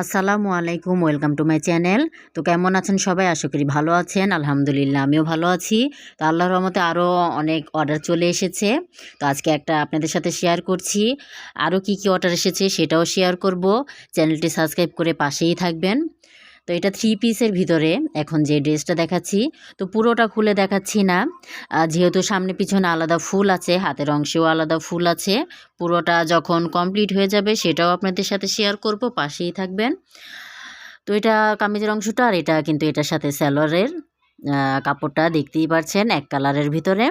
আসসালামু আলাইকুম, welcome to my channel. তো কেমন আছেন সবাই? আশা করি ভালো আছেন। আলহামদুলিল্লাহ, আমিও ভালো আছি। তো আল্লাহর রহমতে আরও অনেক অর্ডার চলে এসেছে। তো আজকে একটা আপনাদের সাথে শেয়ার করছি। আরও কি কি অর্ডার এসেছে সেটাও শেয়ার করব। চ্যানেলটি সাবস্ক্রাইব করে পাশেই থাকবেন। তো এটা থ্রি পিসের ভিতরে এখন যে ড্রেসটা দেখাচ্ছি, তো পুরোটা খুলে দেখাচ্ছি না। যেহেতু সামনে পিছনে আলাদা ফুল আছে, হাতের অংশেও আলাদা ফুল আছে, পুরোটা যখন কমপ্লিট হয়ে যাবে সেটাও আপনাদের সাথে শেয়ার করব, পাশেই থাকবেন। তো এটা কামিজের অংশটা আর এটা কিন্তু এটার সাথে স্যালোয়ারের কাপড়টা দেখতেই পারছেন এক কালারের ভিতরে।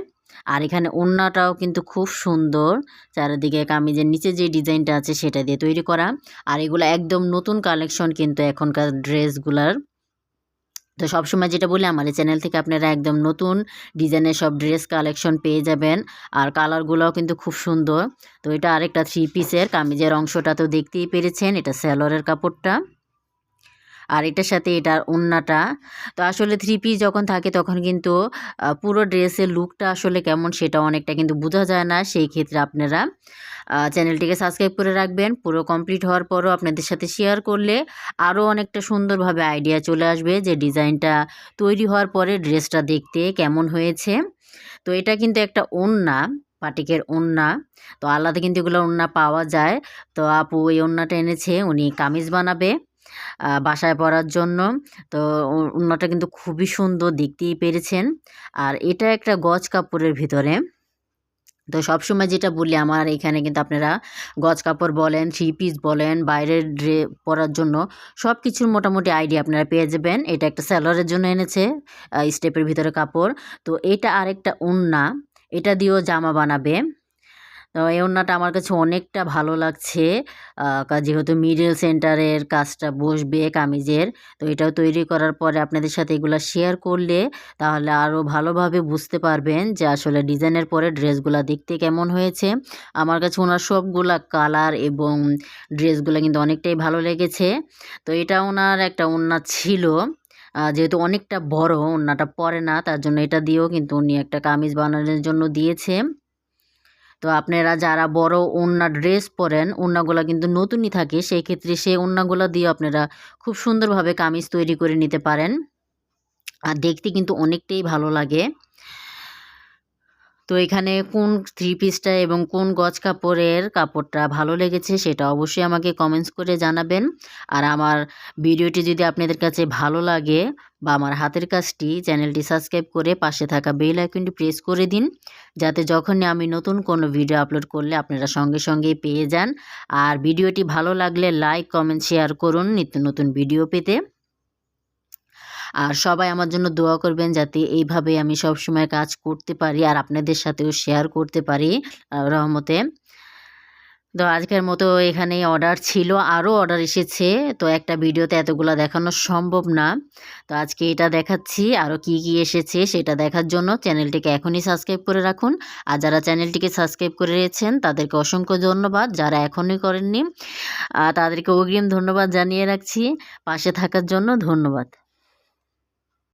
আর এখানে ওড়নাটাও কিন্তু খুব সুন্দর। চারিদিকে কামিজের নিচে যে ডিজাইনটা আছে সেটা দিয়ে তৈরি করা। আর এগুলো একদম নতুন কালেকশন কিন্তু এখনকার ড্রেসগুলার। তো সবসময় যেটা বলি, আমার এই চ্যানেল থেকে আপনারা একদম নতুন ডিজাইনের সব ড্রেস কালেকশন পেয়ে যাবেন। আর কালারগুলোও কিন্তু খুব সুন্দর। তো এটা আরেকটা থ্রি পিসের কামিজের অংশটা তো দেখতেই পেরেছেন, এটা স্যালোয়ারের কাপড়টা। আর এটার সাথে এটার ওড়নাটা তো আসলে থ্রি পিস যখন থাকে তখন কিন্তু পুরো ড্রেসের লুকটা আসলে কেমন সেটা অনেকটা কিন্তু বোঝা যায় না, সেই ক্ষেত্রে আপনারা চ্যানেলটিকে সাবস্ক্রাইব করে রাখবেন। পুরো কমপ্লিট হওয়ার পরও আপনাদের সাথে শেয়ার করলে আরও অনেকটা সুন্দরভাবে আইডিয়া চলে আসবে যে ডিজাইনটা তৈরি হওয়ার পরে ড্রেসটা দেখতে কেমন হয়েছে। তো এটা কিন্তু একটা ওড়না পাটিকের ওড়না তো আলাদা কিন্তু এগুলো ওড়না পাওয়া যায়। তো আপু এই ওড়নাটা এনেছে, উনি কামিজ বানাবে। বাসায় পরার জন্য। তো ও- ওড়নাটা কিন্তু খুবই সুন্দর, দেখতেই পেরেছেন। আর এটা একটা গজ কাপড়ের ভিতরে। তো সবসময় যেটা বলি, আমার এখানে কিন্তু আপনারা গজ কাপড় বলেন, থ্রি পিস বলেন, বাইরের ড্রে, পরার জন্য সব কিছুর মোটামুটি আইডিয়া আপনারা পেয়ে যাবেন। এটা একটা স্যালোয়ারের জন্য এনেছে স্টেপের ভিতরে কাপড়। তো এটা আরেকটা ওড়না এটা দিয়েও জামা বানাবে। এই ওড়নাটা আমার কাছে অনেকটা ভালো লাগছে। যেহেতু মিডল সেন্টারের কাজটা বসবে কামিজের, তো এটাও তৈরি করার পরে আপনাদের সাথে এগুলো শেয়ার করলে তাহলে আরও ভালোভাবে বুঝতে পারবেন যে আসলে ডিজাইনের পরে ড্রেসগুলো দেখতে কেমন হয়েছে। আমার কাছে ওনার সবগুলা কালার এবং ড্রেসগুলো কিন্তু অনেকটাই ভালো লেগেছে। তো এটা ওনার একটা ওড়না ছিল। যেহেতু অনেকটা বড়, ওড়নাটা পরে না, তার জন্য এটা দিয়েও কিন্তু উনি একটা কামিজ বানানোর জন্য দিয়েছে। তো আপনারা যারা বড় ওড়না ড্রেস পরেন, ওড়নাগুলো কিন্তু নতুনই থাকে, সেই ক্ষেত্রে সেই ওড়নাগুলো দিয়ে আপনারা খুব সুন্দরভাবে কামিজ তৈরি করে নিতে পারেন। আর দেখতে কিন্তু অনেকটাই ভালো লাগে। তো এখানে কোন থ্রি পিসটা এবং কোন গজ কাপড়ের কাপড়টা ভালো লেগেছে সেটা অবশ্যই আমাকে কমেন্টস করে জানাবেন। আর আমার ভিডিওটি যদি আপনাদের কাছে ভালো লাগে বা আমার হাতের কাজটি চ্যানেলটি সাবস্ক্রাইব করে পাশে থাকা বেল আইকনটি প্রেস করে দিন, যাতে যখনই আমি নতুন কোনো ভিডিও আপলোড করলে আপনারা সঙ্গে সঙ্গেই পেয়ে যান। আর ভিডিওটি ভালো লাগলে লাইক, কমেন্ট, শেয়ার করুন নিত্য নতুন ভিডিও পেতে। আর সবাই আমার জন্য দোয়া করবেন যাতে এইভাবে আমি সব সময় কাজ করতে পারি আর আপনাদের সাথেও শেয়ার করতে পারি রহমতে। তো আজকের মতো এখানেই অর্ডার ছিল, আরও অর্ডার এসেছে। তো একটা ভিডিওতে এতগুলো দেখানো সম্ভব না। তো আজকে এটা দেখাচ্ছি, আরও কি কি এসেছে সেটা দেখার জন্য চ্যানেলটিকে এখনই সাবস্ক্রাইব করে রাখুন। আর যারা চ্যানেলটিকে সাবস্ক্রাইব করে রয়েছেন তাদেরকে অসংখ্য ধন্যবাদ। যারা এখনই করেননি তাদেরকে অগ্রিম ধন্যবাদ জানিয়ে রাখছি। পাশে থাকার জন্য ধন্যবাদ।